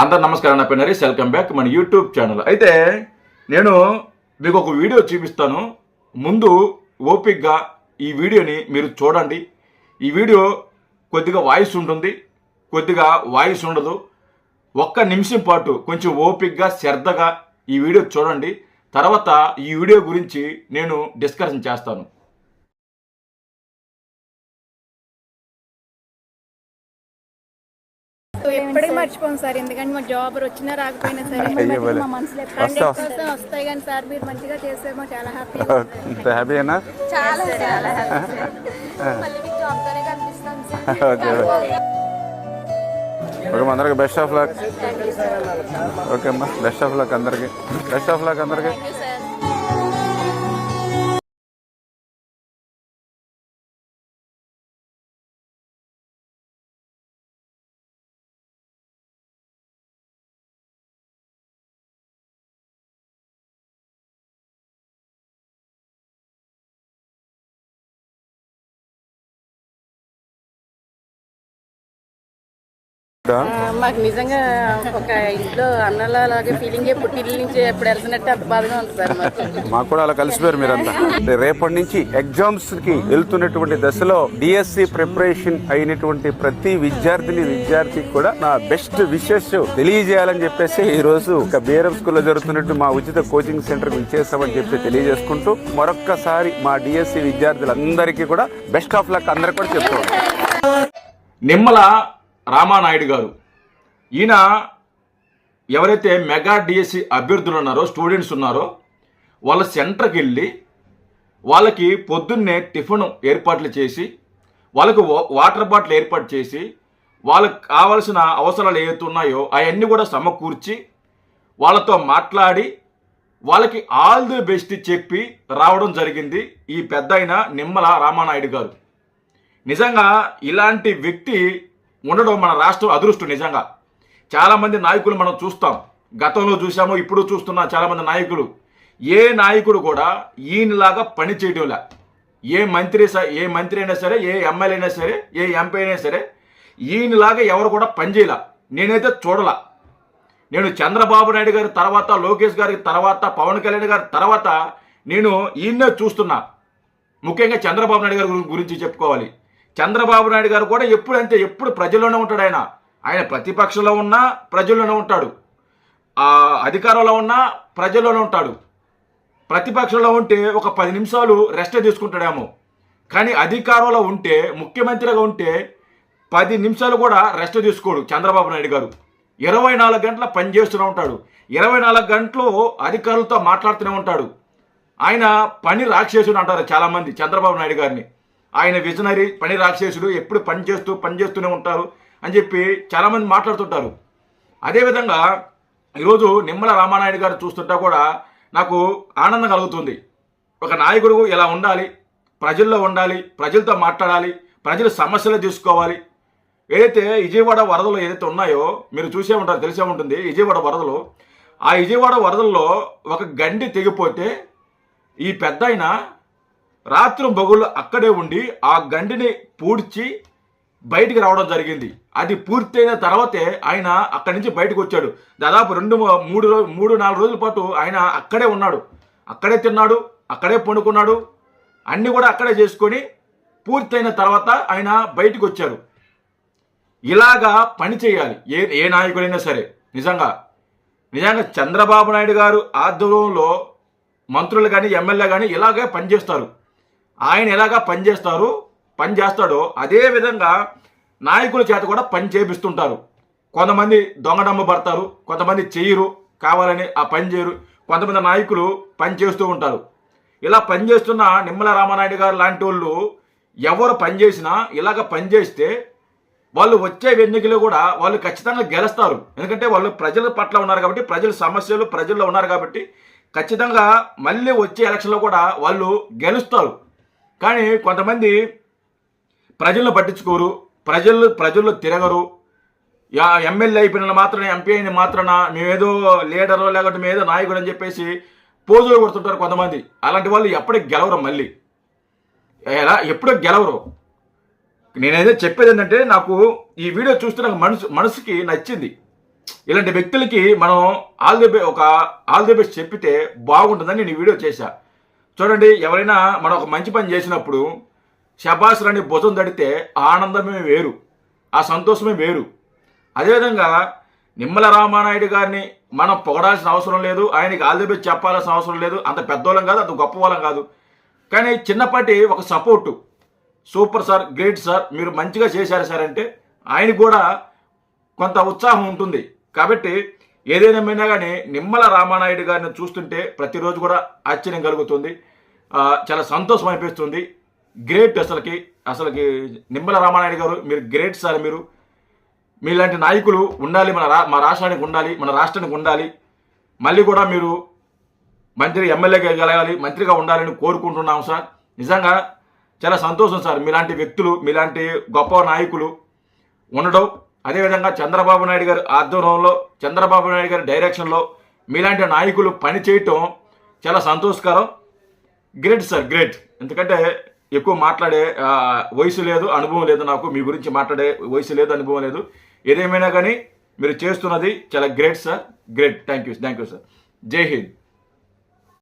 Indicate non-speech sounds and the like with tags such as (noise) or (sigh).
అందరు నమస్కారం నా పేరు హరీష్ వెల్కమ్ బ్యాక్ మన యూట్యూబ్ ఛానల్ అయితే నేను మీకు ఒక వీడియో చూపిస్తాను. ముందు ఓపిక్గా ఈ వీడియోని మీరు చూడండి. ఈ వీడియో కొద్దిగా వాయిస్ ఉంటుంది. కొద్దిగా వాయిస్ ఉండదు. ఒక్క నిమిషం పాటు కొంచెం ఓపిక్గా శ్రద్ధగా ఈ వీడియో చూడండి. తర్వాత ఈ వీడియో గురించి నేను డిస్కషన్ చేస్తాను. ఎప్పటికీ మర్చిపోం సార్. ఎందుకంటే మా జాబ్ వచ్చినా రాకపోయినా సరే. మా మనసులో వస్తాయి. కానీ సార్ మీరు మంచిగా చేసేమో చాలా హ్యాపీ (laughs) హ్యాపీనా చాలా చాలా (laughs) మళ్ళీ మీకు జాబ్ తోనే కనిపిస్తాం సార్. (laughs) Okay okay. అందరికి బెస్ట్ ఆఫ్ లక్ ఓకే అమ్మా. బెస్ట్ ఆఫ్ లక్ అందరికి. బెస్ట్ ఆఫ్ లక్ అందరికి. మాకు నిజంగా ఒక ఇంట్లో అన్నలాగే ఫీలింగ్ పుట్టిల్లు నుంచి ఎప్పుడు వెళ్తున్నట్టు అంత బాధగా ఉంది సార్ మాకు. కూడా అలా కలిసిపోయారు మీరంతా. అంటే రేపటి నుంచి ఎగ్జామ్స్కి వెళ్తున్నటువంటి దశలో డిఎస్సి ప్రిపరేషన్ అయినటువంటి ప్రతి విద్యార్థిని విద్యార్థికి కూడా నా బెస్ట్ విషెస్ తెలియజేయాలని చెప్పేసి ఈ రోజు ఒక బీఆర్ఎఫ్ స్కూల్లో జరుగుతున్నట్టు మా ఉచిత కోచింగ్ సెంటర్కు ఇచ్చేస్తామని చెప్పి తెలియజేసుకుంటూ మరొక్కసారి మా డిఎస్సి విద్యార్థులందరికీ కూడా బెస్ట్ ఆఫ్ లక్ అందరికి కూడా చెప్తాం నిమ్మల రామానాయుడు గారు. ఈయన ఎవరైతే మెగా డిఎస్సి అభ్యర్థులు ఉన్నారో స్టూడెంట్స్ ఉన్నారో వాళ్ళ సెంటర్కి వెళ్ళి వాళ్ళకి పొద్దున్నే టిఫిన్ ఏర్పాట్లు చేసి వాళ్ళకు వా- వాటర్ బాటిల్ ఏర్పాటు చేసి వాళ్ళకి కావాల్సిన అవసరాలు ఏవైతే ఉన్నాయో అవన్నీ కూడా సమకూర్చి వాళ్ళతో మాట్లాడి వాళ్ళకి ఆల్ ది బెస్ట్ చెప్పి రావడం జరిగింది ఈ పెద్ద నిమ్మల రామానాయుడు గారు. నిజంగా ఇలాంటి వ్యక్తి ఉండడం మన రాష్ట్రం అదృష్టం నిజంగా. చాలామంది నాయకులు మనం చూస్తాం. గతంలో చూసాము ఇప్పుడు చూస్తున్నా చాలామంది నాయకులు. ఏ నాయకుడు కూడా ఈయనలాగా పని చేయడంలా ఏ మంత్రి స- ఏ మంత్రి అయినా సరే ఏ ఎమ్మెల్యే అయినా సరే ఏ ఎంపీ అయినా సరే ఈయనలాగా ఎవరు కూడా పనిచేయలే నేనైతే చూడలా. నేను చంద్రబాబు నాయుడు గారి తర్వాత లోకేష్ గారి తర్వాత పవన్ కళ్యాణ్ గారి తర్వాత నేను ఈయన్నే చూస్తున్నా. ముఖ్యంగా చంద్రబాబు నాయుడు గారి గురి- గురించి చెప్పుకోవాలి. చంద్రబాబు నాయుడు గారు కూడా ఎప్పుడు అంతే ఎప్పుడు ప్రజల్లోనే ఉంటాడు ఆయన. ఆయన ప్రతిపక్షంలో ఉన్నా ప్రజల్లోనే ఉంటాడు. ఆ అధికారంలో ఉన్నా ప్రజల్లోనే ఉంటాడు. ప్రతిపక్షంలో ఉంటే ఒక పది నిమిషాలు రెస్ట్ తీసుకుంటాడేమో. కానీ అధికారంలో ఉంటే ముఖ్యమంత్రిగా ఉంటే పది నిమిషాలు కూడా రెస్ట్ తీసుకోడు చంద్రబాబు నాయుడు గారు. ఇరవై నాలుగు గంటల పనిచేస్తూనే ఉంటాడు. ఇరవై నాలుగు గంటలు అధికారులతో మాట్లాడుతూనే ఉంటాడు. ఆయన పని రాక్షసుడు అంటారు చాలామంది చంద్రబాబు నాయుడు గారిని. ఆయన విజనరీ పని రాక్షసుడు ఎప్పుడు పని చేస్తూ పని చేస్తూనే ఉంటారు అని చెప్పి చాలామంది మాట్లాడుతుంటారు. అదేవిధంగా ఈరోజు నిమ్మల రామానాయుడు గారు చూస్తుంటే కూడా నాకు ఆనందం కలుగుతుంది. ఒక నాయకుడు ఇలా ఉండాలి ప్రజల్లో ఉండాలి ప్రజలతో మాట్లాడాలి ప్రజల సమస్యలు తీసుకోవాలి. ఏదైతే విజయవాడ వరదలు ఏదైతే ఉన్నాయో మీరు చూసే ఉంటారు తెలిసే ఉంటుంది విజయవాడ వరదలు. ఆ విజయవాడ వరదల్లో ఒక గండి తెగిపోతే ఈ పెద్ద ఆయన రాత్రి బగుళ్ళు అక్కడే ఉండి ఆ గండిని పూడ్చి బయటికి రావడం జరిగింది. అది పూర్తయిన తర్వాతే ఆయన అక్కడి నుంచి బయటకు వచ్చాడు. దాదాపు రెండు మూడు రోజు మూడు నాలుగు రోజుల పాటు ఆయన అక్కడే ఉన్నాడు. అక్కడే తిన్నాడు అక్కడే పండుకున్నాడు. అన్నీ కూడా అక్కడే చేసుకొని పూర్తయిన తర్వాత ఆయన బయటకు వచ్చారు. ఇలాగా పని చేయాలి. ఏ ఏ నాయకుడైనా సరే. నిజంగా. నిజంగా చంద్రబాబు నాయుడు గారు ఆధ్వర్యంలో మంత్రులు కానీ ఎమ్మెల్యే కానీ ఇలాగే పనిచేస్తారు. ఆయన ఎలాగా పనిచేస్తారు పని చేస్తాడో అదే విధంగా నాయకుల చేత కూడా పని చేపిస్తుంటారు. కొంతమంది దొంగడమ్మ పడతారు కొంతమంది చేయరు కావాలని ఆ పని చేయరు. కొంతమంది నాయకులు పని చేస్తూ ఉంటారు. ఇలా పనిచేస్తున్న నిమ్మల రామానాయుడు గారు లాంటి వాళ్ళు ఎవరు పనిచేసినా ఇలాగ పనిచేస్తే వాళ్ళు వచ్చే ఎన్నికలు కూడా వాళ్ళు ఖచ్చితంగా గెలుస్తారు. ఎందుకంటే వాళ్ళు ప్రజల పట్ల ఉన్నారు కాబట్టి ప్రజల సమస్యలు ప్రజల్లో ఉన్నారు కాబట్టి ఖచ్చితంగా మళ్ళీ వచ్చే ఎలక్షన్లో కూడా వాళ్ళు గెలుస్తారు. కానీ కొంతమంది ప్రజలను పట్టించుకోరు ప్రజలు ప్రజల్లో తిరగరు. యా ఎమ్మెల్యే అయిపోయిన మాత్రం ఎంపీ అయిన మాత్రాన మేమేదో లీడరు లేకపోతే మేమేదో నాయకుడు అని చెప్పేసి పోజులు కొడుతుంటారు కొంతమంది. అలాంటి వాళ్ళు ఎప్పటికి గెలవరు మళ్ళీ. ఎలా? ఎప్పుడూ గెలవరు? నేనైతే చెప్పేది ఏంటంటే నాకు ఈ వీడియో చూస్తే నాకు మనసు మనసుకి నచ్చింది. ఇలాంటి వ్యక్తులకి మనం ఆల్ ది బెస్ట్ ఒక ఆల్ ది బెస్ట్ చెప్పితే బాగుంటుందని నేను ఈ వీడియో చేశా. చూడండి ఎవరైనా మనం ఒక మంచి పని చేసినప్పుడు శబాసులని భుజం తడితే ఆనందమే వేరు ఆ సంతోషమే వేరు. అదేవిధంగా నిమ్మల రామానాయుడు గారిని మనం పొగడాల్సిన అవసరం లేదు ఆయనకి ఆల్ చెప్పాల్సిన అవసరం లేదు అంత పెద్దవాళ్ళం కాదు అంత గొప్పవాళ్ళం కాదు. కానీ చిన్నపాటి ఒక support super sir great sir మీరు మంచిగా చేశారు సార్ అంటే ఆయనకు కూడా కొంత ఉత్సాహం ఉంటుంది. కాబట్టి ఏదైనా కానీ నిమ్మల రామానాయుడు గారిని చూస్తుంటే ప్రతిరోజు కూడా ఆశ్చర్యం కలుగుతుంది. చాలా సంతోషం అనిపిస్తుంది. గ్రేట్ అసలుకి అసలుకి నిమ్మల రామానాయుడు గారు మీరు గ్రేట్ సార్ మీరు. మీలాంటి నాయకులు ఉండాలి మన రా మా రాష్ట్రానికి ఉండాలి మన రాష్ట్రానికి ఉండాలి. మళ్ళీ కూడా మీరు మంత్రి ఎమ్మెల్యేగా గెలగాలి మంత్రిగా ఉండాలని కోరుకుంటున్నాం సార్. నిజంగా చాలా సంతోషం సార్. మీలాంటి వ్యక్తులు మీలాంటి గొప్ప నాయకులు ఉండడం. అదేవిధంగా చంద్రబాబు నాయుడు గారి ఆధ్వర్యంలో చంద్రబాబు నాయుడు గారి డైరెక్షన్లో మీలాంటి నాయకులు పని చేయటం చాలా సంతోషకరం. గ్రేట్ సార్ గ్రేట్ ఎందుకంటే ఎక్కువ మాట్లాడే వయసు లేదు అనుభవం లేదు నాకు. మీ గురించి మాట్లాడే వయసు లేదు అనుభవం లేదు. ఏదేమైనా కానీ మీరు చేస్తున్నది చాలా great sir great thank you thank you sir జై హింద్